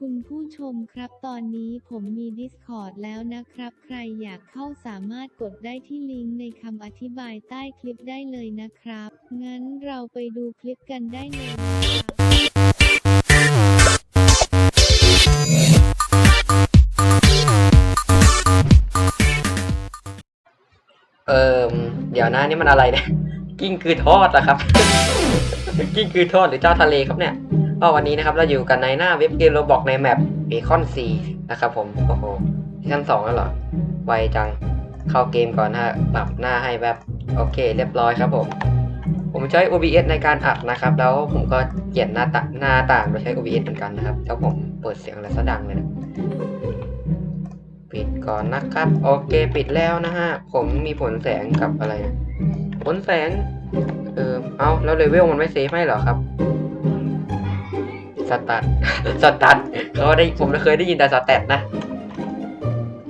คุณผู้ชมครับตอนนี้ผมมี Discord แล้วนะครับ ใครอยากเข้าสามารถกดได้ที่ลิงก์ในคำอธิบายใต้คลิปได้เลยนะครับ งั้นเราไปดูคลิปกันได้เลยนะครับเอิมเดี๋ยวนะนี่มันอะไรเนี่ย กิ้งคือทอดนะครับ กิ้งคือทอดหรือเจ้าทะเลครับเนี่ย ก็วันนี้นะครับเราอยู่กันในหน้าเว็บเกมโรบอกในแมปเบคอนซีนะครับผม โอ้โหซีซั่นสองแล้วเหรอ ไวจัง เข้าเกมก่อนนะฮะปรับหน้าให้แบบ โอเค เรียบร้อยครับผม ผมใช้ OBS ในการอัดนะครับ แล้วผมก็เขียนหน้าตาหน้าต่างโดยใช้ OBS เหมือนกันนะครับแล้วผมเปิดเสียงอะไรซะดังเลยนะปิดก่อนนะครับ โอเคปิดแล้วนะฮะ ผมมีผลแสงกับอะไรนะผลแสง เออเอาแล้วเลเวลมันไม่เซฟให้เหรอครับ ตัดสตัดเขาได้ผมเคยได้ยินแต่สแตทนะ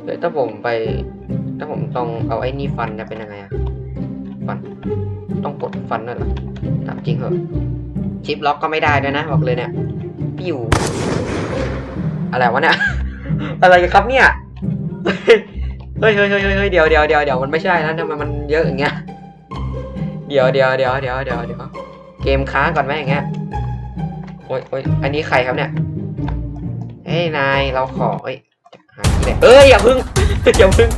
เดี๋ยวถ้าผมไป ถ้าผมต้องเอาไอ้นี่ฟันจะเป็นยังไงอะฟัน ต้องกดฟันด้วยหรอถามจริงเหรอชิปล็อกก็ไม่ได้ด้วยนะบอกเลยเนี่ยปิ้วอะไรวะเนี่ยอะไรกันครับเนี่ยเฮ้ยเฮ้ยเฮ้ยเฮ้ยเฮ้ยเดี๋ยวเดี๋ยวเดี๋ยวเดี๋ยวมันไม่ใช่นะทำไมมันเยอะอย่างเงี้ย เดี๋ยวเดี๋ยวเดี๋ยวเดี๋ยวเดี๋ยวเดี๋ยวเกมค้างก่อนไหมอย่างเงี้ย โอ้ยโอ้ยอันนี้ใครครับเนี่ยเฮ้ยนายเราขอเอ้ยหาที่ไหนเอ้ยอย่าพึ่งอย่าพึ่ง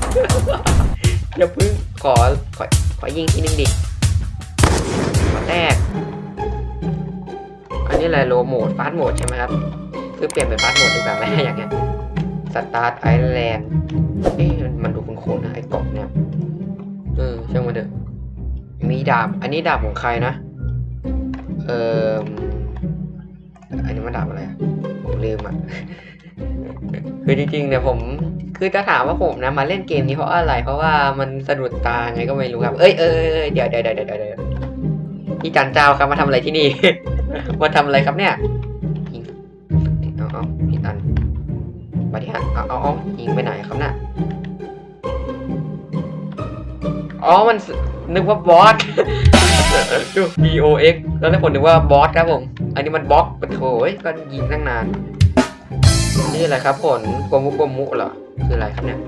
อย่าพึ่งขอขอขอยิงทีนึงดิขอแตกอันนี้อะไรโลโหมดฟาสโหมดใช่ไหมครับคือเปลี่ยนเป็นฟาสโหมดดีกว่าไหมอย่างเงี้ยสตาร์ทไอแลนด์เอ๊ะมันดูคุ้นๆนะไอ้เกาะเนี่ยเออช่างมันเถอะมีดาบอันนี้ดาบของใครนะเออ คือจริงๆเนี่ยผมคือจะถามว่าผมนะมาเล่นเกมนี้เพราะอะไร เพราะว่ามันสะดุดตาไงก็ไม่รู้ครับ เอ้ยเอ้ยเอ้ยเดี๋ยวเดี๋ยวเดี๋ยวเดี๋ยวเดี๋ยวพี่จันเจ้าครับมาทำอะไรที่นี่ มาทำอะไรครับเนี่ยยิงเอาเอาพี่ตันมาที่ฮะเอาเอาเอายิงไปไหนครับน่ะอ๋อมันนึกว่าบอสดู B O X แล้วในผลนึกว่าบอสครับผม อันนี้มันบล็อกปะโถยก็ยิงตั้งนาน นี่อะไรครับผลโกมุโกมุเหรอ คืออะไรครับเนี่ย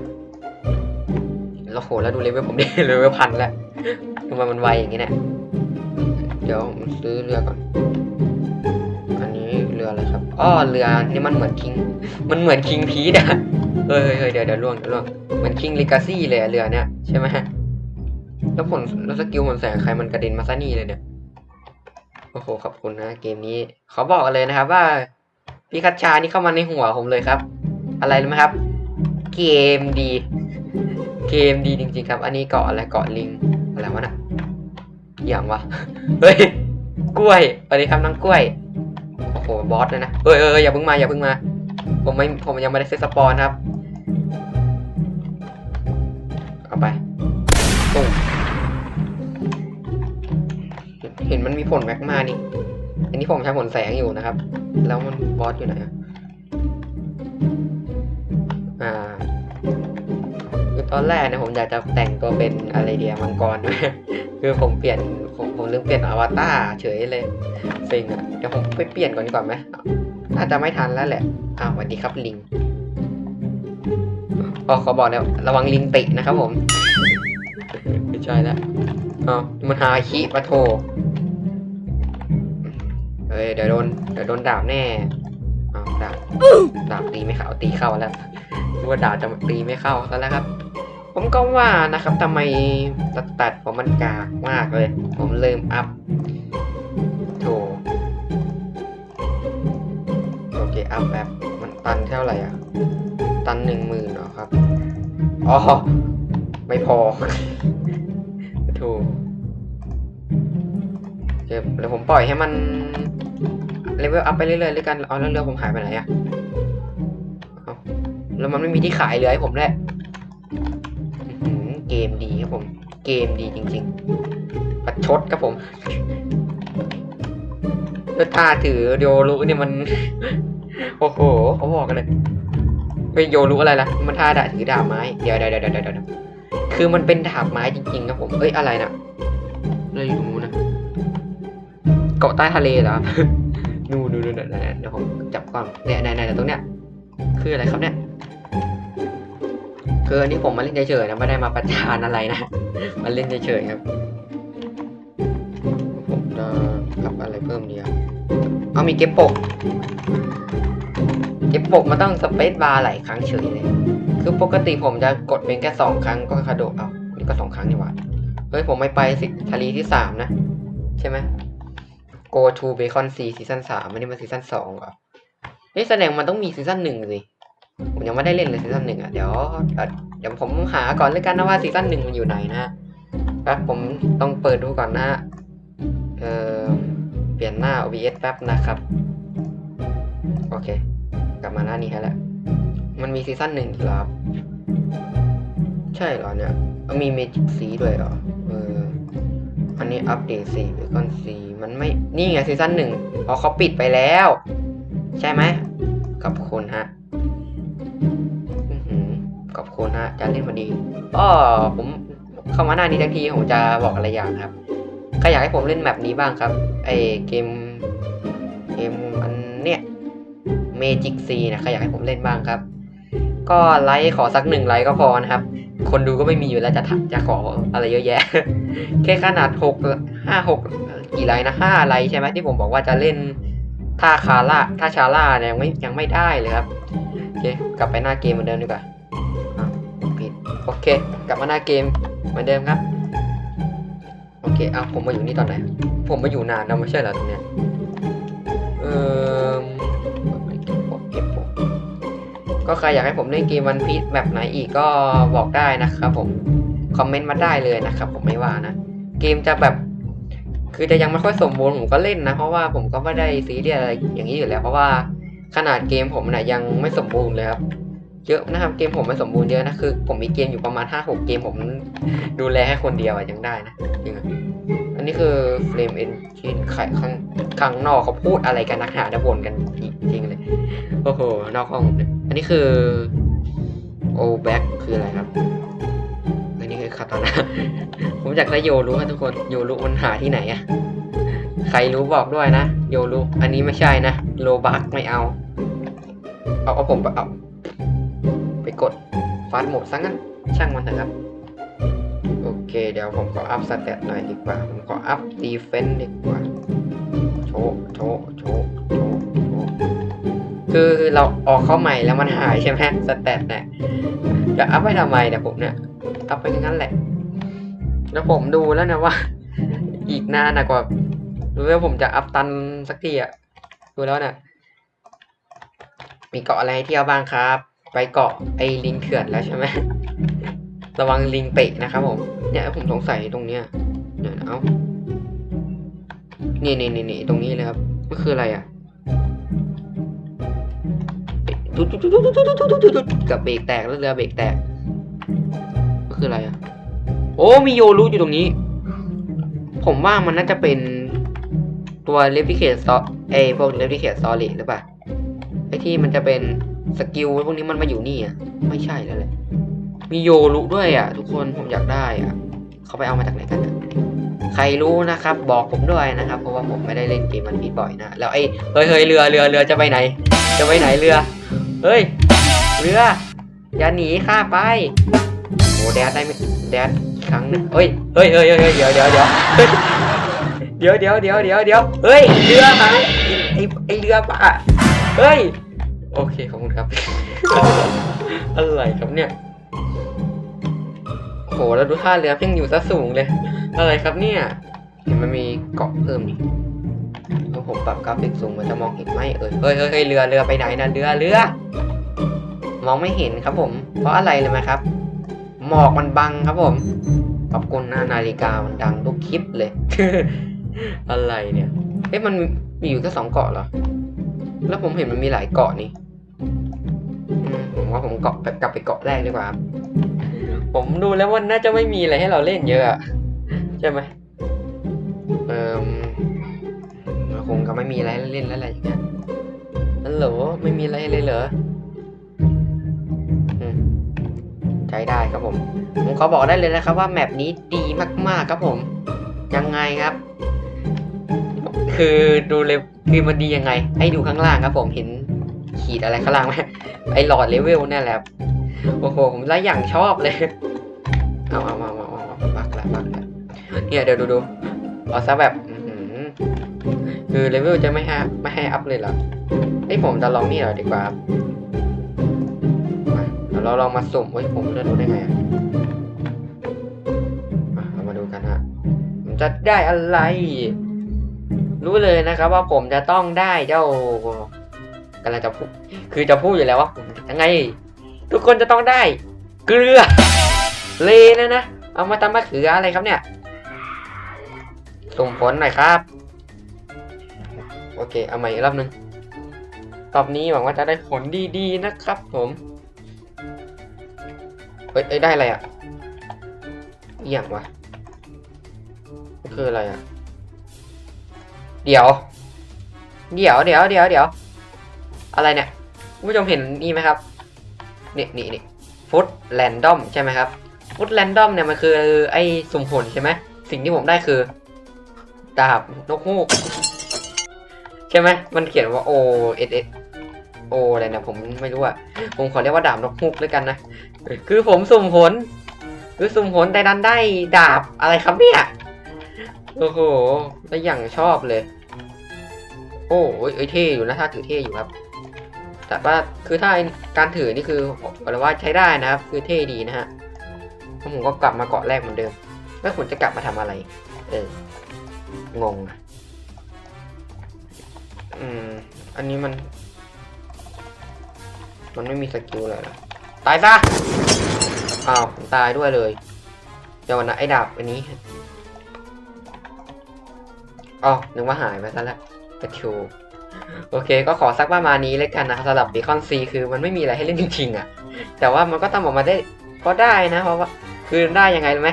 แล้วโหแล้วดูเลเวลผมดิเลเวลพันแล้วทำไมมันไวอย่างงี้เนี่ย เดี๋ยวผมซื้อเรือก่อน อันนี้เรืออะไรครับ อ้อเรือนี่มันเหมือนคิง มันเหมือนคิงพีดอะเฮ้ยเฮ้ยเดี๋ยวเดี๋ยวล่วงเดี๋ยวล่วงเหมือนคิงลิกาซี่เลยเรือเนี่ยใช่ไหมแล้วผลแล้วสกิลผลแสงใครมันกระเด็นมาซะนี่เลยเนี่ย โอ้โหขอบคุณนะเกมนี้ เขาบอกเลยนะครับว่า พี่คัชชานี่เข้ามาในหัวผมเลยครับ อะไรรู้ไหมครับ เกมดี เกมดีจริง ๆ ครับ อันนี้เกาะอะไรเกาะลิงอะไรวะน่ะอย่างวะเฮ้ยกล้วยสวัสดีครับน้องกล้วยโอ้โหบอสเลยนะเอ้ยเอ้ยเอยอย่าเพิ่งมาอย่าเพิ่งมา ผมไม่ผมยังไม่ได้เซตสปอนครับเอาไปตุ้มเห็นมันมีผลแม็กมานี่อันนี้ผมใช้ผลแสงอยู่นะครับ แล้วมันบอสอยู่ไหนอะอ่าคือตอนแรกเนี่ยผมอยากจะแต่งตัวเป็นอะไรเดียมังกรคือผมเปลี่ยนผมผมลืมเปลี่ยนอวตารเฉยเลยสิงอะเดี๋ยวผมไปเปลี่ยนก่อนดีกว่าไหมน่าจะไม่ทันแล้วแหละอ้าวสวัสดีครับลิงก็ขอบอกแล้วระวังลิงตินะครับผมไม่ใช่แล้วอ้าวมันหาคิปะโท เฮ้ยเดี๋ยวโดนเดี๋ยวโดนดาบแน่อ้าดาบดาบตีไม่เข้าตีเข้าแล้วว่าดาบจะตีไม่เข้าแล้วครับ ผมก็ว่านะครับทำไมสตัดผมมันกากมากเลย ผมลืมอัพโถโอเคอัพแบบมันตันเท่าไหร่อะ ตันหนึ่งหมื่นเหรอครับอ๋อไม่พอถูกเดี๋ยวผมปล่อยให้มัน เลเวลอัพไปเรื่อยๆเลยกันเอาแล้วเรือผมหายไปไหนอะเอาแล้วมันไม่มีที่ขายเรือให้ผมด้วยอื้อหือเกมดีครับผม เกมดีจริงๆประชดครับผมแล้วท่าถือโยรุเนี่ยมัน โอ้โหเขาบอกกันเลยไม่โยรุอะไรล่ะ มันท่าดาถือดาบไม้ เดี๋ยวเดี๋ยวเดี๋ยวเดี๋ยวเดี๋ยวคือมันเป็นดาบไม้จริงๆครับผม เอ้ยอะไรน่ะเราอยู่ตรงนู้นนะ เกาะใต้ทะเลเหรอ คดูดูดูเดี๋ยวเดี๋ยวเดี๋ยวผมจับก่อนเนี่ยไหนไหนไหนตรงเนี้ยคืออะไรครับเนี่ยคืออันนี้ผมมาเล่นเฉยๆนะไม่ได้มาประจานอะไรนะมาเล่นเฉยๆครับผมจะกลับอะไรเพิ่มดีครับเอามีเก็บปก เก็บปกมันต้องสเปซบาร์หลายครั้งเฉยเลย คือปกติผมจะกดเป็นแค่สองครั้งก็กระโดดเอานี่ก็สองครั้งนี่หว่าเฮ้ยผมไม่ไปสิทะเลที่สามนะ ใช่ไหม Go to Bacon Sea ซีซั่นสามอันนี้มันซีซั่นสองเหรอเฮ้ยแสดงมันต้องมีซีซั่นหนึ่งสิผมยังไม่ได้เล่นเลยซีซั่นหนึ่งอะเดี๋ยวเดี๋ยวผมหาก่อนเลยกันนะว่าซีซั่นหนึ่งมันอยู่ไหนนะแป๊บผมต้องเปิดดูก่อนนะเออเปลี่ยนหน้า OBS แป๊บนะครับ โอเค กลับมาหน้านี้แล้วมันมีซีซั่นหนึ่งอีกแล้วครับใช่เหรอเนี่ย มีเมจิกซีด้วยเหรอเอออันนี้อัปเดตสี่เบคอนซี มันไม่ นี่ไงซีซั่นหนึ่งอ๋อเขาปิดไปแล้ว ใช่ไหมขอบคุณฮะขอบคุณฮะจะเล่นพอดีก็ผมเข้ามาหน้านี้ทักทีผมจะบอกอะไรอย่างครับใครอยากให้ผมเล่นแบบนี้บ้างครับไอเกมเกมอันเนี้ยเมจิกซีนะใครอยากให้ผมเล่นบ้างครับ ก็ไลค์ขอสักหนึ่งไลค์ก็พอนะครับ คนดูก็ไม่มีอยู่แล้วจะจะขออะไรเยอะแยะ แค่ขนาดหกห้าหก กี่ไลค์นะห้าไลค์ใช่ไหมที่ผมบอกว่าจะเล่นท่าคาร่าท่าชาร่าเนี่ยยังไม่ยังไม่ได้เลยครับโอเคกลับไปหน้าเกมเหมือนเดิมดีกว่าผิดโอเค กลับมาหน้าเกมเหมือนเดิมครับโอเคเอาผมมาอยู่นี่ตอนไหน ผมมาอยู่นานนะไม่ใช่เหรอตรงเนี้ยเออเก็บปกเก็ใครอยากให้ผมเล่นเกมวันพีชแบบไหนอีกก็บอกได้นะครับผมคอมเมนต์มาได้เลยนะครับผมไม่ว่านะ เกมจะแบบ คือจะยังไม่ค่อยสมบูรณ์ผมก็เล่นนะ เพราะว่าผมก็ไม่ได้ซีเรียสอะไรอย่างนี้อยู่แล้วเพราะว่าขนาดเกมผมนะยังไม่สมบูรณ์เลยครับเยอะนะครับเกมผมไม่สมบูรณ์เยอะนะคือ ผมมีเกมอยู่ประมาณห้าหกเกมผมดูแลให้คนเดียวยังได้นะจริงอันนี้คือเฟรมเอนจินไข่ข้างข้างนอกเขาพูดอะไรกันนักหนาจะบ่นกันจริงเลยโอ้โหนอกห้องอันนี้คือโอแบ็กคืออะไรครับ อันนี้นะผมอยากได้โยรู้ครับทุกคนโยรู้มันหาที่ไหนอะใครรู้บอกด้วยนะโยรู้อันนี้ไม่ใช่นะโลบักไม่เอาเอาเอาผมไปเอาไปกดฟาสโหมดซะงั้นช่างมันเถอะครับโอเค เดี๋ยวผมขออัพสเตตหน่อยดีกว่า ผมขออัพดีเฟนต์ดีกว่า โชโชโชโชโชคือเราออกเข้าใหม่แล้วมันหายใช่ไหมสเตตเนี่ยจะอัพไปทำไมเนี่ยผมเนี่ย กลับไปอย่างนั้นแหละ แล้วผมดูแล้วนะว่า อีกนานนะกว่ารู้ว่าผมจะอัพตันสักทีอะดูแล้วนะ่ะ มีเกาะอะไรให้เที่ยวบ้างครับ ไปเกาะไอ้ลิงเขื่อนแล้วใช่ไหมระวังลิงเปะนะครับผม เนี่ยผมสงสัยตรงเนี้ยเนี่ยเอานี่นี่นี่นี่ตรงนี้เลยครับก็คืออะไรอะกับเบรกแตกแล้วเรือเบรกแตก คืออะไรอะโอ้มีโยรู้อยู่ตรงนี้ ผมว่ามันน่าจะเป็นตัวเลฟิเคทซอเอพวกเลฟิเคทซอลิหรือเปล่าไอที่มันจะเป็นสกิลพวกนี้มันมาอยู่นี่อะไม่ใช่แล้วแหละมีโยรุด้วยอะ ทุกคนผมอยากได้อะเขาไปเอามาจากไหนกันใครรู้นะครับ บอกผมด้วยนะครับ เพราะว่าผมไม่ได้เล่นเกมมันพีบ่อยนะแล้วไอ้เฮ้ยเฮ้ยเรือเรือเรือจะไปไหน จะไปไหนเรือ เฮ้ย เรืออย่าหนีข้าไป โอ้แดดได้ไหมแดดครั้งหนึงเฮ้ยเฮ้ยเฮ้ยเฮ้ยเฮ้ยเดี๋ยวเดี๋ยวเดี๋ยวเดี๋ยวเดี๋ยวเดี๋ยวเดี๋ยวเดี๋ยวเฮ้ยเรือหาไอ้ไอ้เรือปะเฮ้ยโอเคขอบคุณครับอะไรครับเนี่ยโหแล้วดูท่าเรือเพ่งอยู่ซะสูงเลย อะไรครับเนี่ยเห็นมันมีเกาะเพิ่มนี่แล้วผมปรับกราฟิกสูงมันจะมองเห็นไหมเอ่ยเฮ้ยเฮ้ยเรือเรือไปไหนนะเรือเรือ มองไม่เห็นครับผม เพราะอะไรเลยไหมครับ หมอกมันบังครับผม ขอบคุณนะนาฬิกามันดังทุกคลิปเลย อะไรเนี่ยเอ๊ะมันมีอยู่แค่สองเกาะเหรอ แล้วผมเห็นมันมีหลายเกาะนี่ผมว่าผมเกาะกลับไปเกาะแรกดีกว่า ผมดูแล้วว่าน่าจะไม่มีอะไรให้เราเล่นเยอะใช่ไหมเอ่มมันคงก็ไม่มีอะไรเล่นแล้วอะไรอย่างเงี้ยฮัลโหลไม่มีอะไรเลยเหรอ ใช้ได้ครับผม ผมขอบอกได้เลยนะครับว่าแมปนี้ดีมากๆครับผม ยังไงครับ คือดูเลยคือมันดียังไง ให้ดูข้างล่างครับผมเห็นขีดอะไรข้างล่างไหมไอหลอดเลเวลนี่แหละครับโอ้โหผมละอย่างชอบเลยเอาเอาเอาเอาเอาบักละบักละเนี่ยเดี๋ยวดูดูเอาซะแบบคือเลเวลจะไม่ให้ไม่ให้อัพเลยเหรอไอผมจะลองนี่เหรอดีกว่า ดี๋ยวเราลองมาสุ่มเฮ้ยผมจะดูได้ไงอะมาเรามาดูกันฮะผมจะได้อะไร รู้เลยนะครับว่าผมจะต้องได้เจ้ากำลังจะพูดคือจะพูดอยู่แล้วว่าผมยังไง ทุกคนจะต้องได้ เกลือ เลนะนะเอามาทำมะเขืออะไรครับเนี่ยส่งผลหน่อยครับ โอเค เอาใหม่อีกรอบหนึงรอบนี้หวังว่าจะได้ผลดีๆนะครับผม เฮ้ยได้อะไรอะอย่างวะคืออะไรอะ เดี๋ยว เดี๋ยวเดี๋ยวเดี๋ยวเดี๋ยวอะไรเนี่ยผู้ชมเห็นนี่ไหมครับนี่นี่นี่ฟุตแรนดอมใช่ไหมครับฟุตแรนดอมเนี่ยมันคือไอ้สุ่มผลใช่ไหมสิ่งที่ผมได้คือดาบนกฮูกใช่ไหมมันเขียนว่า O S S O อะไรเนี่ยผมไม่รู้อะผมขอเรียกว่าดาบนกฮูกด้วยกันนะ คือผมสุ่มผลคือสุ่มผลแต่ดันได้ดาบอะไรครับเนี่ยโอ้โหแล้วอย่างชอบเลยโอ้ยเอ้ยเท่อยู่นะถ้าถือเท่อยู่ครับ แต่ว่าคือถ้าการถือนี่คือบอกเลยว่าใช้ได้นะครับ คือเท่ดีนะฮะผมก็กลับมาเกาะแรกเหมือนเดิม แล้วผมจะกลับมาทำอะไร เอองงอืม อันนี้มัน มันไม่มีสกิลเลยเหรอตายซะอ้าวตายด้วยเลย เดี๋ยวนะไอ้ดาบอันนี้อ๋อนึกว่าหายไปซะแล้วกระชูโอเค ก็ขอสักประมาณนี้เลยกันนะครับสำหรับ Beacon C คือมันไม่มีอะไรให้เล่นจริงๆอะ แต่ว่ามันก็ทำออกมาได้ก็ได้นะเพราะว่าคือได้ยังไงรู้ไหม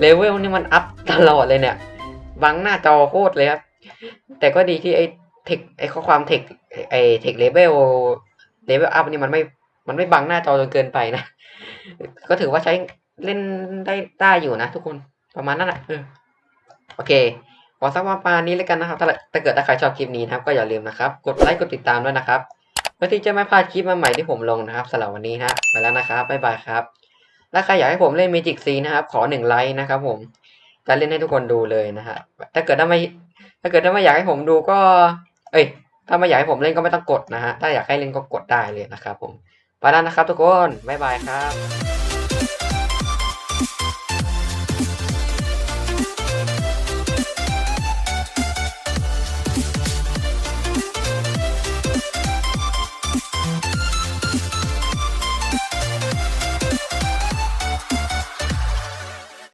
เลเวลนี่มันอัพตลอดเลยเนี่ยบังหน้าจอโคตรเลยครับ แต่ก็ดีที่ไอ้เทคไอ้ข้อความเทคไอ้เทคเลเวล เลเวลอัพนี่มันไม่มันไม่บังหน้าจอจนเกินไปนะ ก็ถือว่าใช้เล่นได้ได้อยู่นะทุกคนประมาณนั้นแหละโอเคขอสักประมาณนี้แล้วกันนะครับ ถ้าถ้าเกิดถ้าใครชอบคลิปนี้นะครับก็อย่าลืมนะครับ กดไลค์กดติดตามด้วยนะครับเพื่อที่จะไม่พลาดคลิปใหม่ที่ผมลงนะครับสำหรับวันนี้ฮะไปแล้วนะครับบ๊ายบายครับและใครอยากให้ผมเล่น Magic C นะครับ ขอหนึ่งไลค์นะครับ ผมจะเล่นให้ทุกคนดูเลยนะฮะถ้าเกิดถ้าไม่ถ้าเกิดถ้าไม่อยากให้ผมดูก็ เอ้ย ถ้าไม่อยากให้ผมเล่นก็ไม่ต้องกดนะฮะ ถ้าอยากให้เล่นก็กดได้เลยนะครับผม ไปแล้วนะครับทุกคน บ๊ายบายครับ